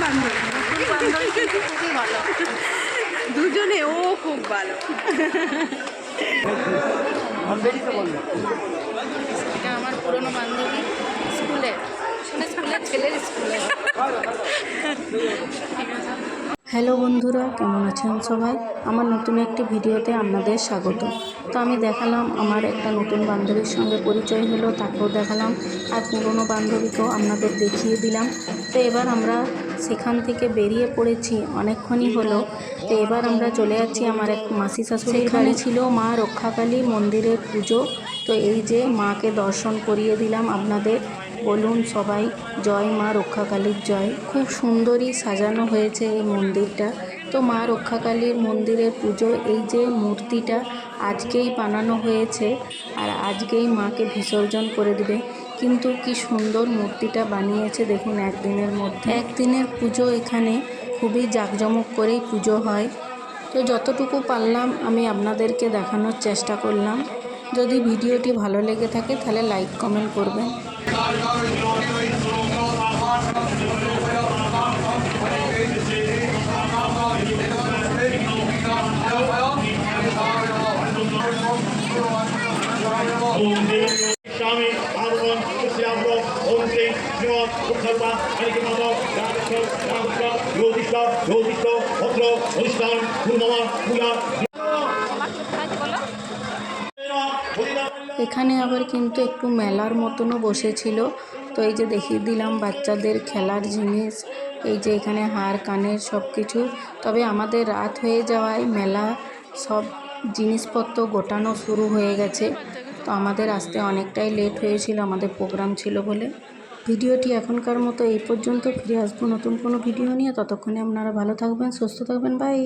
খুবই ভালো দুজনে ও খুব ভালো। এটা আমার পুরনো বান্ধবী স্কুলে ছেলের স্কুলে। হ্যালো বন্ধুরা কেমন আছেন সবাই? আমার নতুন একটি ভিডিওতে আপনাদের স্বাগত। তো আমি দেখালাম আমার একটা নতুন বান্ধবীর সঙ্গে পরিচয় হলো তাকেও দেখালাম আর পুরনো বান্ধবীকেও আপনাদের দেখিয়ে দিলাম। তো এবার আমরা সেখান থেকে বেরিয়ে পড়েছি। অনেকক্ষণই হলো। তো এবার আমরা চলে যাচ্ছি আমার এক মাসি শাশুড়ির বাড়ি। ছিল মা রক্ষাকালী মন্দিরের পুজো। তো এই যে মাকে দর্শন করিয়ে দিলাম আপনাদের। বলুন সবাই, জয় মা রক্ষাকালীর জয়। খুব সুন্দরই সাজানো হয়েছে এই মন্দিরটা। তো মা রক্ষাকালীর মন্দিরের পুজো, এই যে মূর্তিটা আজকেই বানানো হয়েছে। আর আজকেই মাকে বিসর্জন করে দিবে। কিন্তু কি সুন্দর মূর্তিটা বানিয়েছে দেখুন একদিনের মধ্যে। একদিনের পুজো এখানে খুবই জাঁকজমক করেই পুজো হয়। তো যতটুকু পারলাম আমি আপনাদেরকে দেখানোর চেষ্টা করলাম। যদি ভিডিওটি ভালো লেগে থাকে তাহলে লাইক কমেন্ট করবেন। এখানে আবার কিন্তু একটু মেলার মতনও বসেছিল। তো এই যে দেখিয়ে দিলাম বাচ্চাদের খেলার জিনিস, এই যে এখানে হার, কানের সব কিছু তবে আমাদের রাত হয়ে যাওয়ায় মেলা সব জিনিসপত্র গোটানো শুরু হয়ে গেছে। তো আমাদের আসতে অনেকটাই লেট হয়েছিল, আমাদের প্রোগ্রাম ছিল বলে। ভিডিওটি এখনকার মতো এই পর্যন্ত, ফিরে আসব নতুন কোনো ভিডিও নিয়ে। ততক্ষণে আপনারা ভালো থাকবেন, সুস্থ থাকবেন বাই